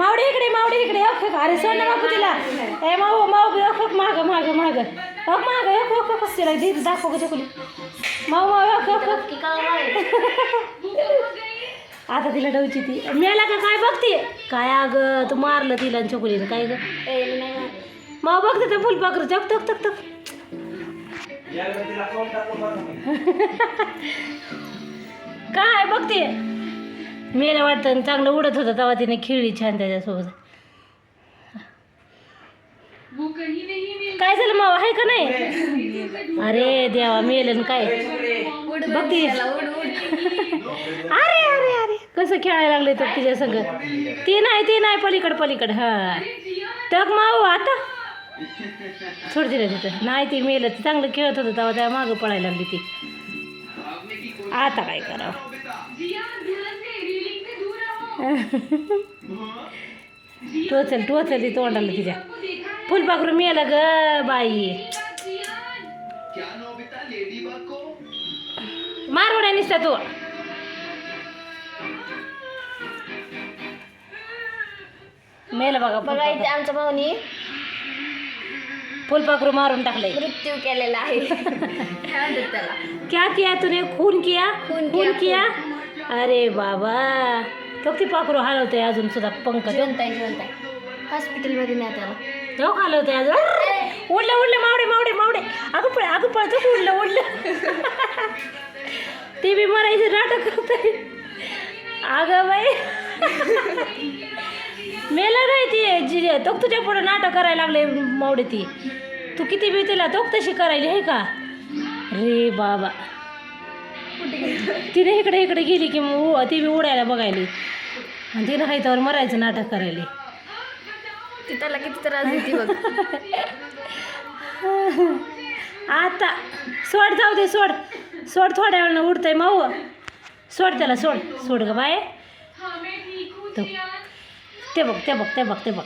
मावडे इकडे मावडे इकडे एक अरे सोड ना बापू तिला. ए माऊ माऊ एक माग माग माग. एक माग एक एक एक तिला. दे दाखव गं चकुली. माऊ माऊ की काय आता तिला डवची ती. मेला का काय बघते? काय अगं तू मारलं तिला चकुलीनं. काय ग. माऊ बघते ते फुलपाखरू तक तक तक तक काय बघते? मेला वाटतं आणि चांगलं उडत होतं तेव्हा तिने खेळली छान त्याच्यासोबत. काय झालं मावा? आहे का नाही? अरे देवा मेलं काय? बघती अरे अरे अरे. कसं खेळायला लागले तर तिच्या संग. ती नाही ती नाही पलीकड पलीकड. हा. तग माऊ आता. सोड ना तिथं. नाही ती मेलं. ती चांगलं खेळत होतं तेव्हा त्या मागं पळायला लागली ती. आता काय करावं? टोचल टोचल ती तोंडाला तिच्या. फुलपाखरू मेलं ग बाई. मारवड्या निसता तू. मेलं बघा बघा इथे. आमच्या भाऊनी फुलपाखरू मारून टाकलंय. मृत्यू केलेला आहे. काय म्हणतात त्याला? क्या किया तूने? खून किया? खून किया अरे बाबा. तो ती पाखरू हलवतोय अजून सुद्धा पंख. तो जिवंत आहे जिवंत आहे हॉस्पिटलमध्ये न्या त्याला तो हलवतोय अजून उडलं उडलं मावडे मावडे मावडे. अगं पळ अगं पळ तो उडलं उडलं ते बी मरायचे नाटक करतोय अगं बाई. मेला नाही ती जी तो तुझ्या पुढे नाटक करायला लागले मावडे ती. तू किती बी तिला तो तशी करायली आहे का? रे बाबा. तिने इकडे इकडे गेली की मग ती बी उडायला बघायली. आणि तिनं हायतावर मरायचं नाटक करायली. ती त्याला किती त्रास देते बघ. आता सोड जाऊ दे सोड. सोड थोड्या वेळानं उडतंय माऊ. सोड त्याला सोड. सोड ग बाय. तो ते बघ ते बघ ते बघ ते बघ.